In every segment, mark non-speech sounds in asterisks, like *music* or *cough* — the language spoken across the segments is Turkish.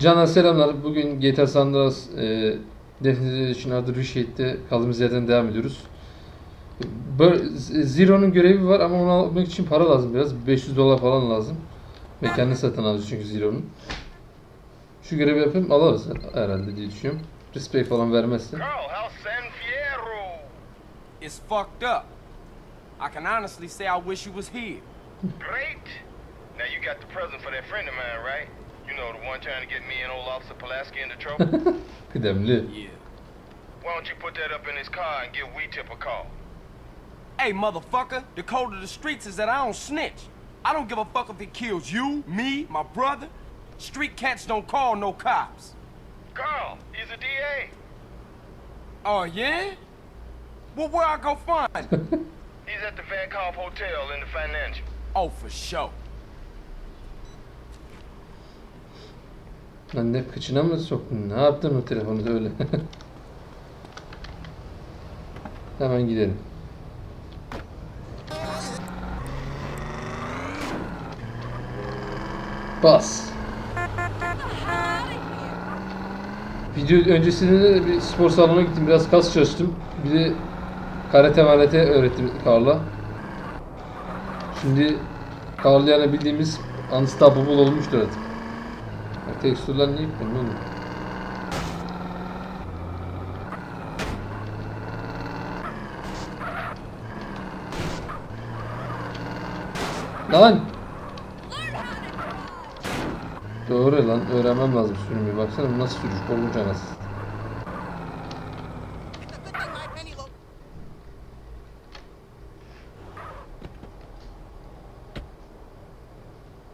Can'a selamlar. Bugün GTA San Andreas e, Definitive Edition adı Reshade'de kaldığımız yerden devam ediyoruz. Zero'nun görevi var ama onu almak için para lazım biraz. 500 dolar falan lazım. Mekanını satın alacağız çünkü Zero'nun. Şu görevi yapayım alırız herhalde diye düşünüyorum. Respect falan vermezse. It's fucked up. I can honestly say I wish you was here. Great. Now you got the present for that friend of mine, right? You know, the one trying to get me and old Officer Pulaski into trouble? *laughs* Kıdemli. Yeah. Why don't you put that up in his car and give Wee Tip a call? Hey, motherfucker, the code of the streets is that I don't snitch. I don't give a fuck if it kills you, me, my brother. Street cats don't call no cops. Carl, he's a DA. Oh, yeah? Well, where I go find? *laughs* *laughs* He's at the Van Calf Hotel in the financial. oh, for sure. Lan ne kıçına mı soktun? Ne yaptın o telefonu öyle? *laughs* Hemen gidelim. Bas. Video öncesinde de bir spor salonuna gittim. Biraz kas çalıştım. Bir de karate marate öğrettim Karl'a. Şimdi Karl yani bildiğimiz unstoppable olmuştur artık. Tekstürler niye yükleniyor oğlum? Lan! Doğru lan öğrenmem lazım sürümü. Baksana nasıl sürüş korkunç anasını.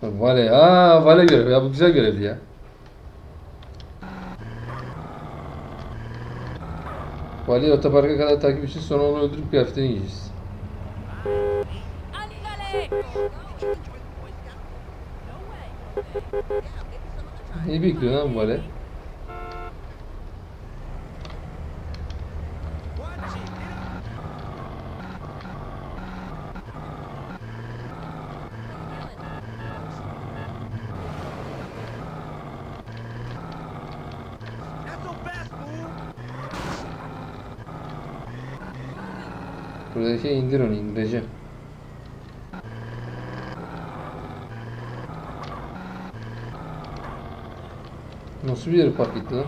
Bak, Vale, aa vale görev ya bu güzel görevdi ya. Vale'yi otoparka kadar takip için sonra onu öldürüp kıyafetini giyeceğiz. Neyi bekliyor lan Vale? Buradaki şey indir onu indireceğim. Nasıl bir park etti lan?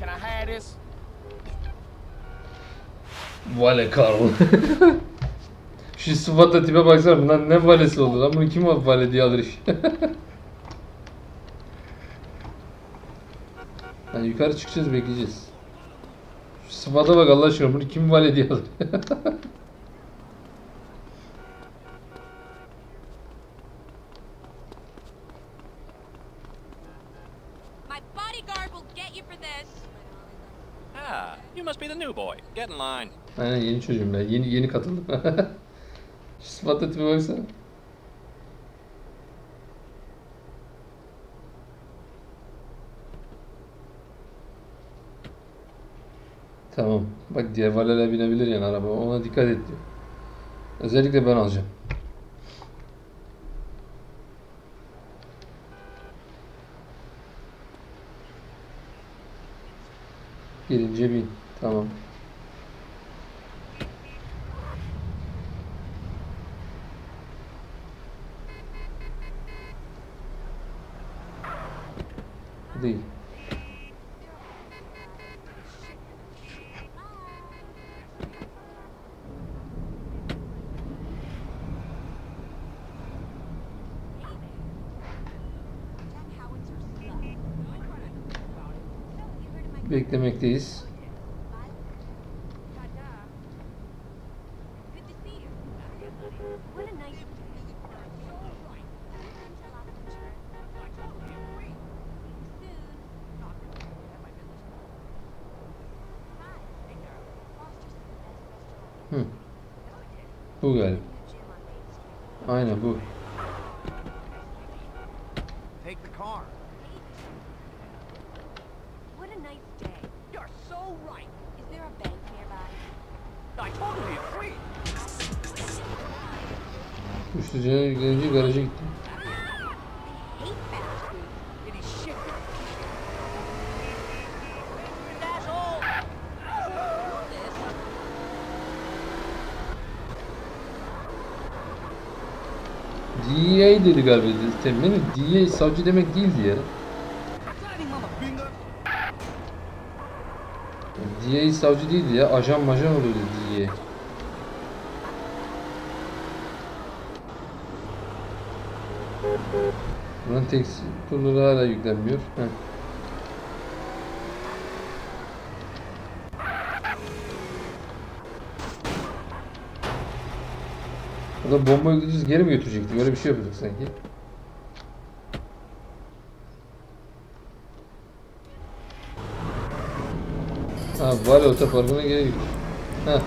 Can I have this? Vale Karl. *laughs* Şu sıfatla tipe baksana bundan ne valesi olur lan bunu kim vale diye alır iş. *laughs* yani yukarı çıkacağız bekleyeceğiz. Şu sıfata bak Allah aşkına bunu kim vale diye alır. *laughs* My bodyguard will get you for this. Ah, you must be the new boy. Get in line. Aynen yeni çocuğum ben yeni yeni katıldım. *laughs* Şu sıfata tipe baksana. Tamam. Bak diğer valeler binebilir yani araba. Ona dikkat et diyor. Özellikle ben alacağım. Gelince bin. Tamam. Değil. Beklemekteyiz. DEA dedi galiba temeli. DEA savcı demek. Bloody motherfinger. DEA savcı değildi ya. Ajan majan oluyordu DEA. Buranın teksi turları hala yüklenmiyor. Heh. O da bomba yükleyeceğiz geri mi götürecektik? Öyle bir şey yapıyorduk sanki. Ha ya otoparkına geri götür. Ha.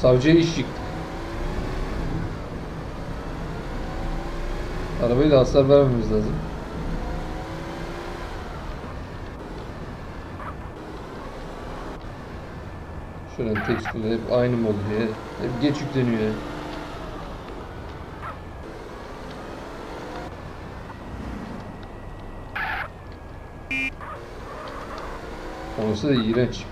Savcıya iş yıktık. Arabayı da hasar vermemiz lazım. Şuranın tekstürleri hep aynı oluyor ya? Hep geç yükleniyor ya. Olsa da iğrençmiş.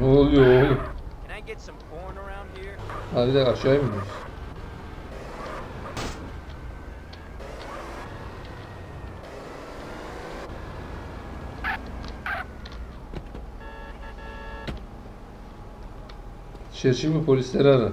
Ne oluyor oğlum? Can I get some corn around here? Ha bir de aşağıya mı iniyoruz? Dışarı çıkma polisleri ara.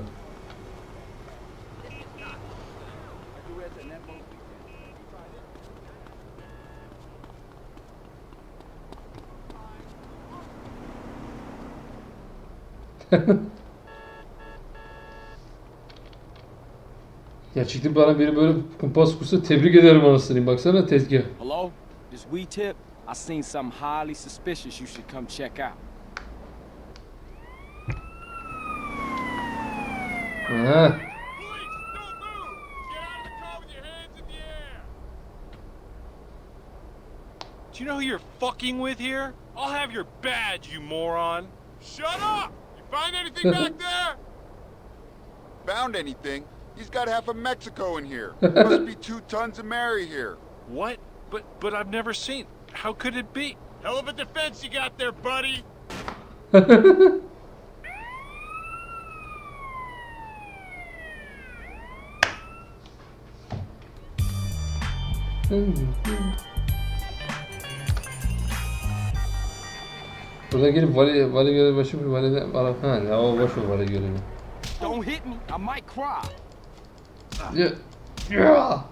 Gerçekten *laughs* bana biri böyle kumpas kursa tebrik ederim anasını. Baksana tezgah. Hello? This we tip? I seen something highly suspicious you should come check out. Do you know who you're fucking with here? I'll have your badge, you moron. Shut up! You find anything back *laughs* there? Found anything? He's got half of Mexico in here. *laughs* Must be two tons of Mary here. What? But but I've never seen. How could it be? Hell of a defense you got there, buddy. *laughs* Burada gelip vali, vali görevi başı bir vali ara. Ha o boş ver vali görevi. Don't hit me, I might cry. Ya. Ya.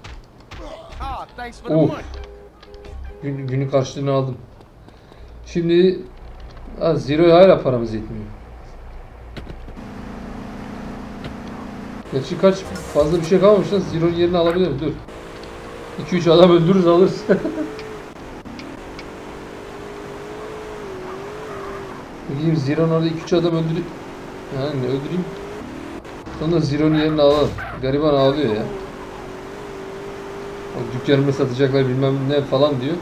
Ah, thanks for the Oh. money. Gün, günün karşılığını aldım. Şimdi ha, Zero'ya hala paramız yetmiyor. Gerçi kaç fazla bir şey kalmamış lan Zero'nun yerini alabiliriz dur. 2-3 adam öldürürüz alırız. Gideyim Zero'nun orada 2-3 adam öldürüp yani öldüreyim. Sonra Zero'nun yerini alalım. Gariban ağlıyor ya. O dükkanımı satacaklar bilmem ne falan diyor.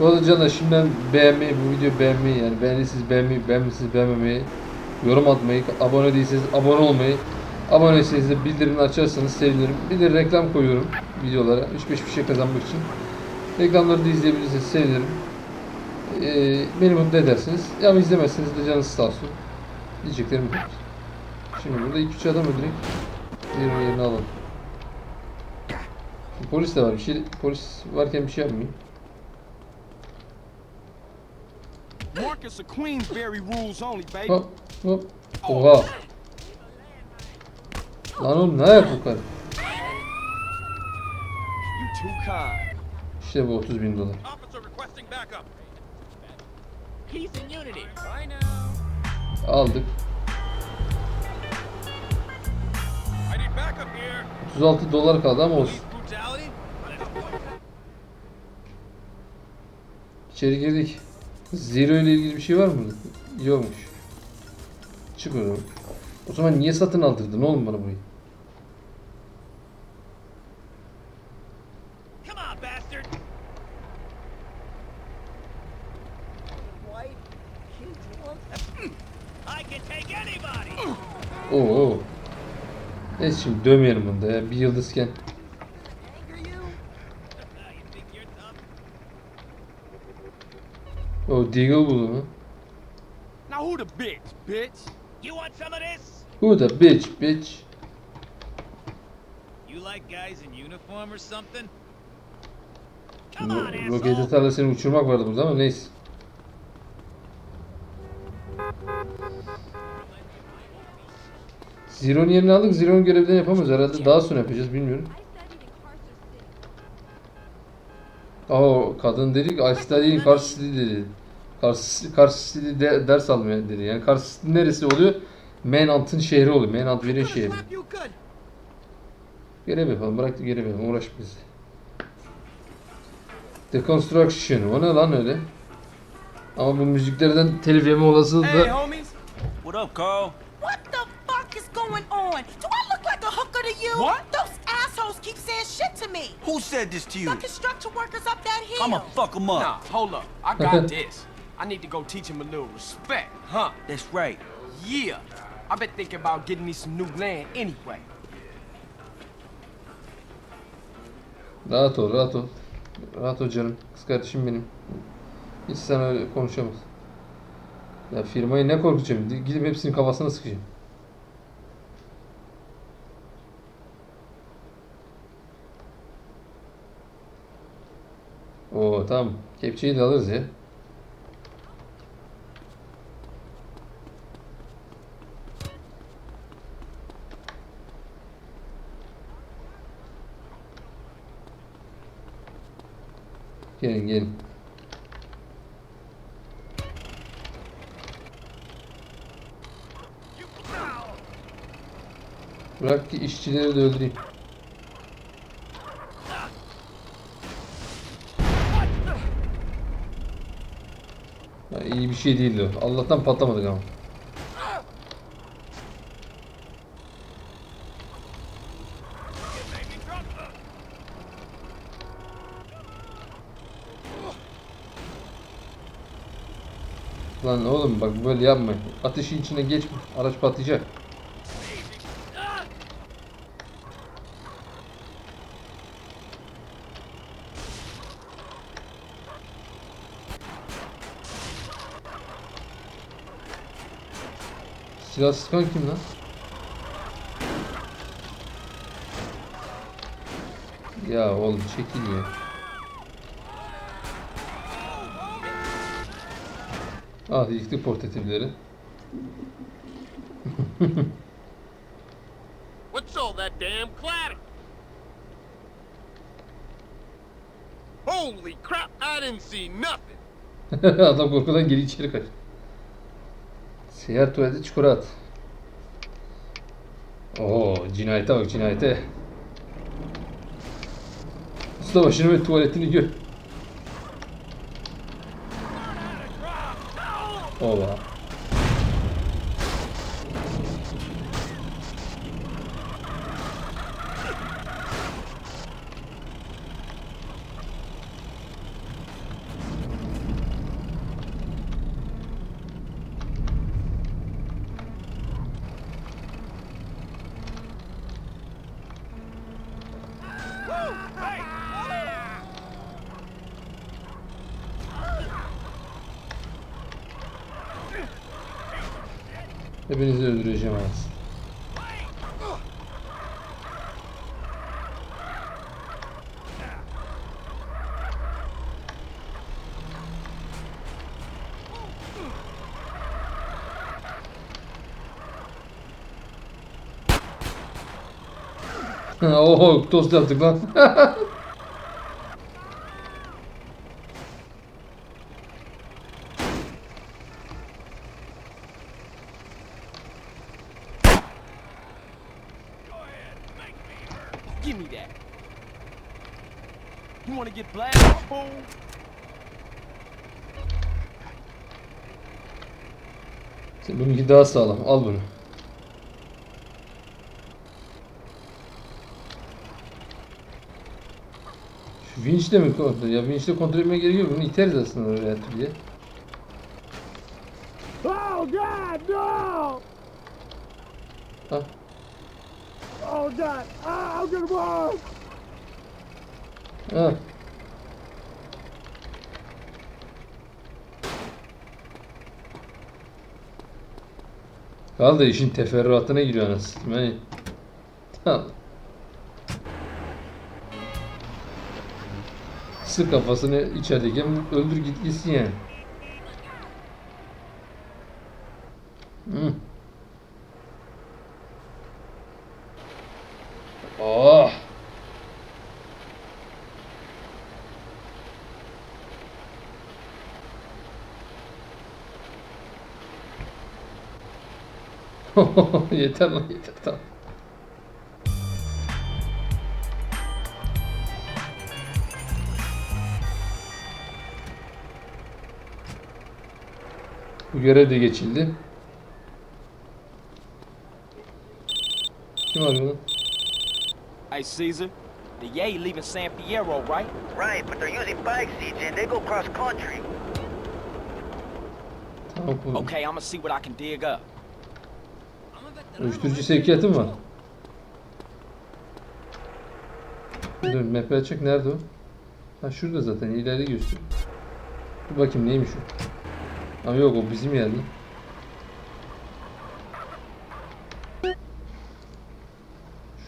Bu arada canlar şimdiden beğenmeyi, bu videoyu beğenmeyi yani beğendiyseniz beğenmeyi, beğenmişsiniz beğenmemeyi, yorum atmayı, abone değilseniz abone olmayı, aboneyseniz de bildirimini açarsanız sevinirim. Bir de reklam koyuyorum videolara 3-5 bir şey kazanmak için. Reklamları da izleyebilirsiniz sevinirim. Ee, beni mutlu edersiniz. Ya izlemezseniz de canınız sağ olsun. Diyeceklerim kadar. Şimdi burada 2-3 adam öldüreyim. Diğerinin yerini alalım. Polis de var bir şey. Polis varken bir şey yapmayayım. Marcus of Queensberry rules only, baby. Hop hop. Oha. Lan oğlum ne ayak bu kadar? İşte bu 30 bin dolar. Aldık. I need backup here. 36 dolar kaldı ama olsun. İçeri girdik. Zero ile ilgili bir şey var mı? Yokmuş. Çık oradan. O zaman niye satın aldırdın oğlum bana burayı? Oo. Neyse şimdi dövmeyelim bunda ya. Bir yıldızken. O Deagle buldu mu? Now who the bitch, bitch? You want some of this? Who the bitch bitch? You like guys in uniform or something? Come Ro- on, asshole. Roket atarla seni uçurmak vardı burada ama neyse. Zero'nun yerini aldık. Zero'nun görevlerini yapamıyoruz. Herhalde daha sonra yapacağız. Bilmiyorum. Aa kadın dedi ki I study in Kars City dedi. Kars, Kars ders almaya dedi. Yani Kars neresi oluyor? Manhunt'ın şehri oluyor. Manhunt verin şehri. Görev yapalım. Bırak da görev yapalım. Uğraşma bizi. Deconstruction. O ne lan öyle? Ama bu müziklerden telif yeme olasılığı Hey, da... homies. What up, Carl? What the fuck is going on? Do I look like a hooker to you? What? Those assholes keep saying shit to me. Who said this to you? The construction workers up that hill. I'ma fuck them up. Nah, hold up. I *laughs* got this. I need to go teach him a little respect, huh? That's right. Yeah. I've been thinking about getting me some new land anyway. Rahat ol, rahat ol. Rahat ol canım. Kız kardeşim benim. Hiç sen öyle konuşamaz. Ya firmayı ne korkutacağım? Gidip hepsinin kafasına sıkacağım. Oo tamam. Kepçeyi de alırız ya. Gelin gelin. Bırak ki işçileri de öldüreyim. Ya iyi bir şey değildi. Allah'tan patlamadık ama. Lan oğlum bak böyle yapma. Ateşin içine geçme. Araç patlayacak. Silah sıkan kim lan? Ya oğlum çekil ya. Ah yıktık portatifleri. What's all that damn clatter? Holy crap, I didn't see nothing. *laughs* Adam korkudan geri içeri kaç. Seyyar tuvalete çukura at. Oo cinayete bak cinayete. Usta başını ve tuvaletini gör. 哦 Hepinizi öldüreceğim anasını. *laughs* Oho tost yaptık lan. *laughs* Bununki daha sağlam. Al bunu. Şu vinçle mi kontrol? Ya vinçle kontrol etmeye gerek yok. Bunu iteriz aslında oraya her türlü. Oh God, no! Ha. Oh, God. Ah, I'm gonna blow. Ha. Kal da işin teferruatına giriyor anasını. Yani. Tamam. Sık kafasını içerideyken öldür git gitsin yani. Hı. Oh. *laughs* yeter lan yeter tamam. Bu görev de geçildi. Kim arıyor lan? Hey, Caesar. The Yay leaving San Fierro, right? Right, but they're using bikes, CJ, and they go cross country. Okay, I'm gonna see what I can dig up. Uyuşturucu sevkiyatı mı var? Dur map açık nerede o? Ha şurada zaten ileride gösteriyor. Dur bakayım neymiş o? Ha yok o bizim yer lan.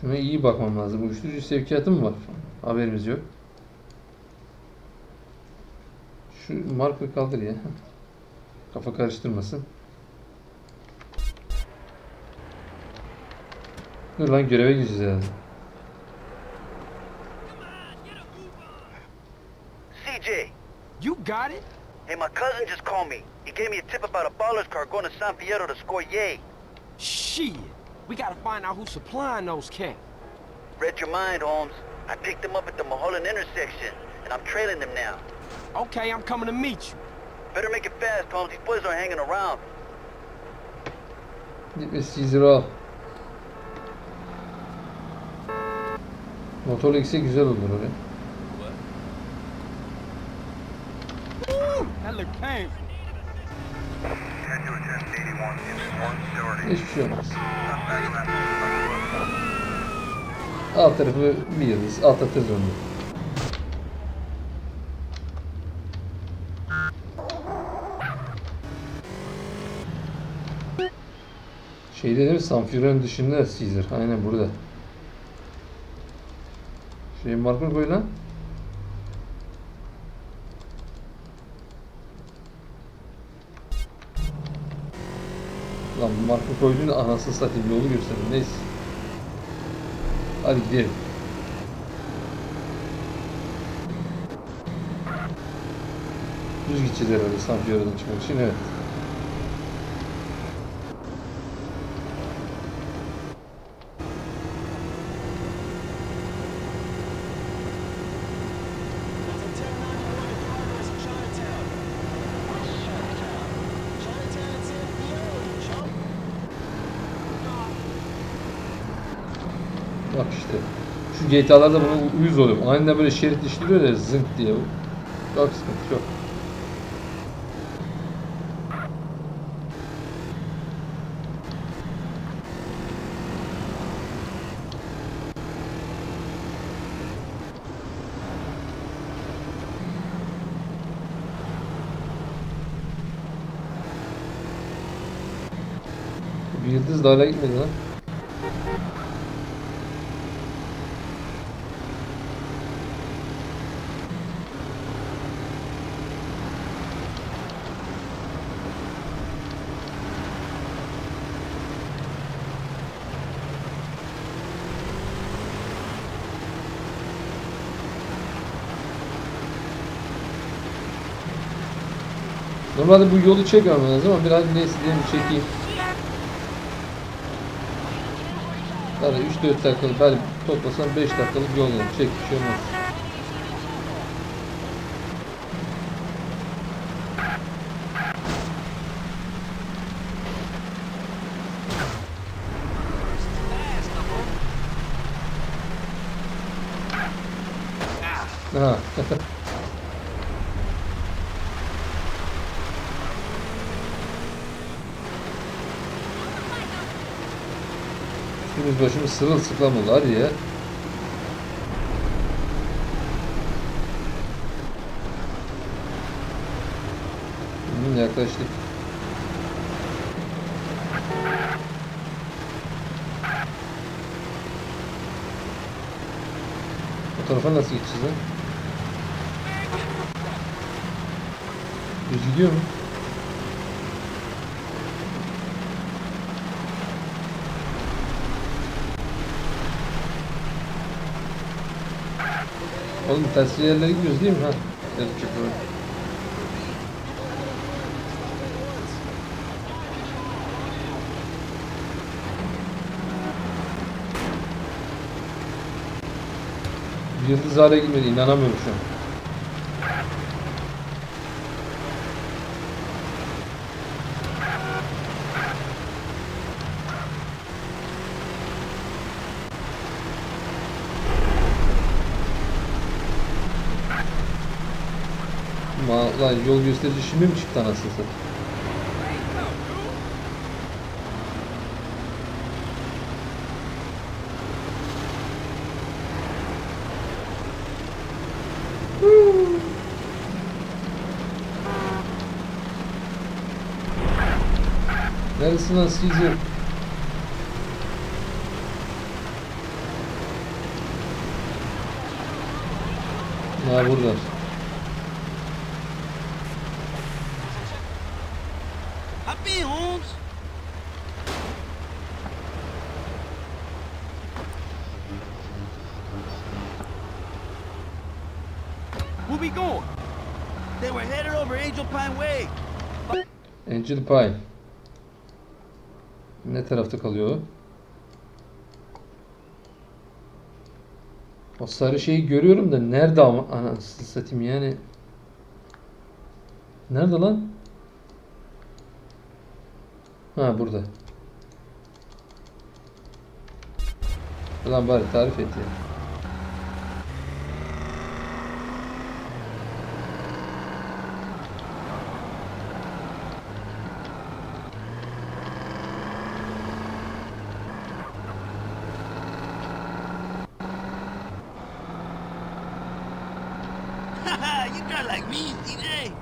Şuna iyi bakmam lazım. Uyuşturucu sevkiyatı mı var? Haberimiz yok. Şu marka kaldır ya. Kafa karıştırmasın. Dur lan göreve gireceğiz herhalde. CJ, You got it? hey, my cousin just called me. He gave me a tip about a baller's car going to San Fierro to score yay. Shit. We gotta find out who's supplying those cats. Read your mind, Holmes. I picked them up at the Mulholland intersection, and I'm trailing them now. Okay, I'm coming to meet you. Better make it fast, Holmes. These boys aren't hanging around. Git ve Caesar'ı Motorla gitse güzel olur oraya. Hiçbir şey olmaz. Alt tarafı bir yıldız. Atlatırız onu. Şeyde değil mi? Sanfiore'nin dışında Caesar. Aynen burada. Şey markını koy lan. Lan marka koyduğun anasını satayım yolu gösterin. Neyse. Hadi gidelim. Düz gideceğiz herhalde Sanfiore'dan çıkmak için evet. Bak işte. Şu GTA'larda buna uyuz oluyorum. Aniden böyle şerit işliyor ya zınk diye. Çok sıkıntı çok. Bir yıldız da hala gitmedi lan. Normalde bu yolu çekmem lazım ama biraz neyse diyelim çekeyim. Yani 3-4 dakikalık, ben toplasam 5 dakikalık yol yani. Çek bir şey olmaz. Ha. Üstümüz başımız sırılsıklam oldu. Hadi ya. Hı, yaklaştık. Bu tarafa nasıl gideceğiz lan? Düz gidiyor mu? Oğlum ters yerlere gidiyoruz değil mi? Ha. Çok doğru. Yıldız hale girmedi. inanamıyorum şu an. Vallahi yol gösterici şimdi mi çıktı anasını satayım? Neresin lan Caesar? Ha burada. Hop in, Holmes. Where we going? They were headed over Angel Pine Way. Angel Pine. Ne tarafta kalıyor o? Sarı şeyi görüyorum da nerede ama anasını satayım yani. Nerede lan? Ha burada. Ulan bari tarif et ya. you got like me, DJ.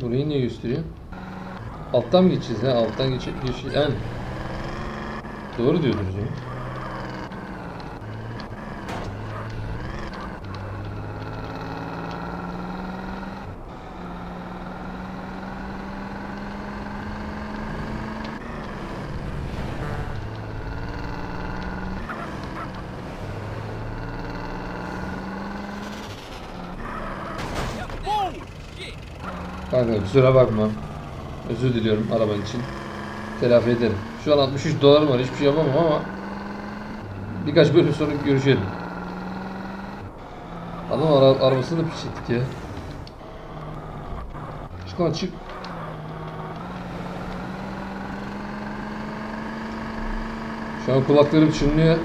Burayı niye gösteriyor? Alttan mı geçeceğiz ha? Alttan geç geç yani. Doğru diyordur canım. Kusura bakma. Özür diliyorum araban için. Telafi ederim. Şu an 63 dolarım var. Hiçbir şey yapamam ama birkaç bölüm sonra görüşelim. Adam ara arabasını da piç ettik ya. Çık lan çık. Şu an kulaklarım çınlıyor.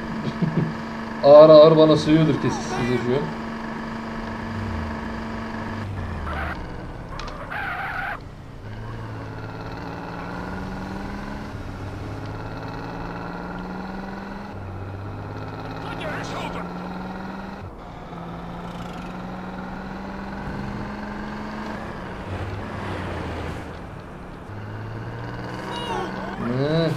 *laughs* ağır ağır bana sığıyordur kesin size şu an. Ne?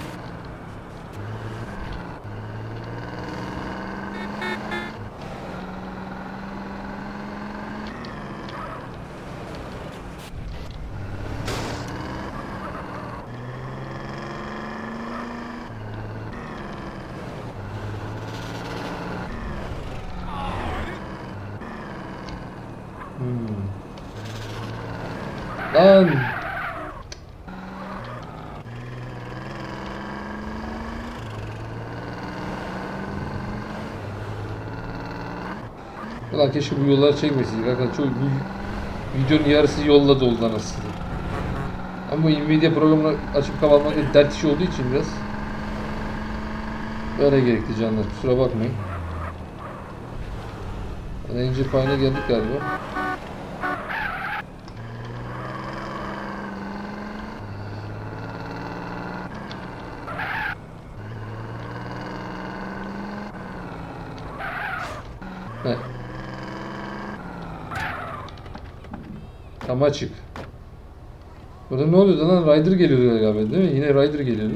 Hmm. Lan. Ulan keşke bu yolları çekmeseydik arkadaşlar. Çok bu videonun yarısı yolla doldu anasını. Ama bu Nvidia programını açıp kapatmak dert işi olduğu için biraz böyle gerekti canlar. Kusura bakmayın. Ranger payına geldik galiba. Tam açık. Burada ne oluyordu lan? Rider geliyordu galiba değil mi? Yine Rider geliyordu.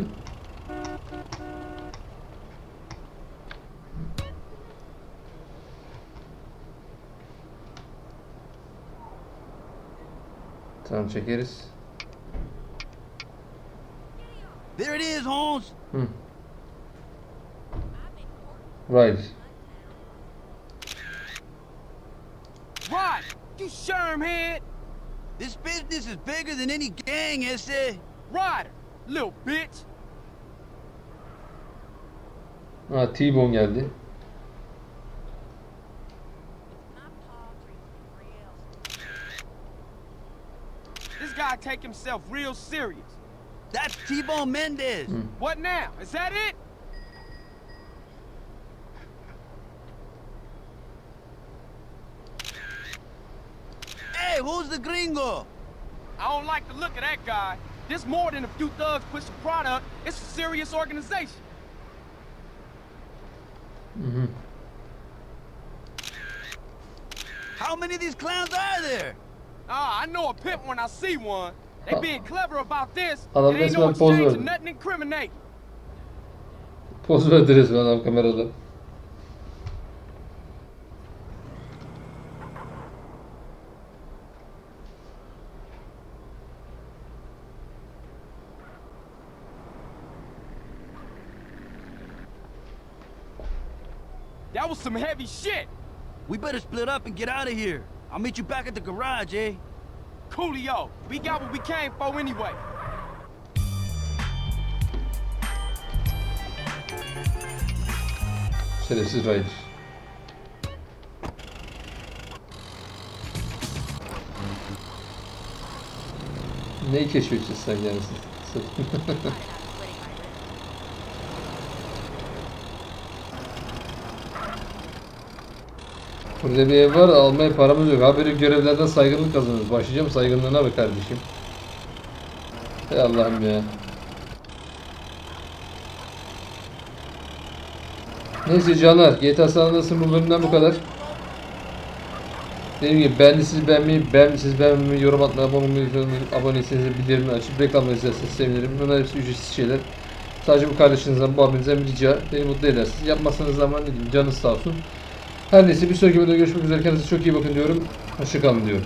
Tamam çekeriz. There it is, Holmes. Hı. Rider. Right, you shermhead. This business is bigger than any gang, ese. Ryder, little bitch. Ha T-Bone geldi. This guy take himself real serious. That's T-Bone Mendez. Hmm. What now? Is that it? Hey, who's the gringo? I don't like the look of that guy. This more than a few thugs push pushing product. It's a serious organization. Mm -hmm. How many of these clowns are there? Ah, I know a pimp when I see one. They being clever about this. Adam It ain't no resmen poz exchange of verdi. nothing incriminating. Poz verdi resmen adam kamerada. Some heavy shit. We better split up and get out of here. I'll meet you back at the garage, eh? Coolio, we got what we came for anyway. Şerefsiz Rider. Neyi keşfedeceğiz sen yani? Burada bir ev var almaya paramız yok. Haberi görevlerden saygınlık kazanıyoruz. Başlayacağım saygınlığına be kardeşim. Hey Allah'ım ya. Neyse canlar GTA San Andreas'ın bu bölümden bu kadar. Dediğim gibi beğendiyseniz beğenmeyi, beğendiyseniz beğenmeyi, yorum atmayı, abone olmayı, abone değilseniz bildirimleri açıp reklamları izlerseniz sevinirim. Bunlar hepsi ücretsiz şeyler. Sadece bu kardeşinizden, bu abinizden bir rica. Beni mutlu edersiniz. Yapmazsanız zaman diyeyim, canınız sağ olsun. Her neyse bir sonraki videoda görüşmek üzere. Kendinize çok iyi bakın diyorum. Hoşçakalın diyorum.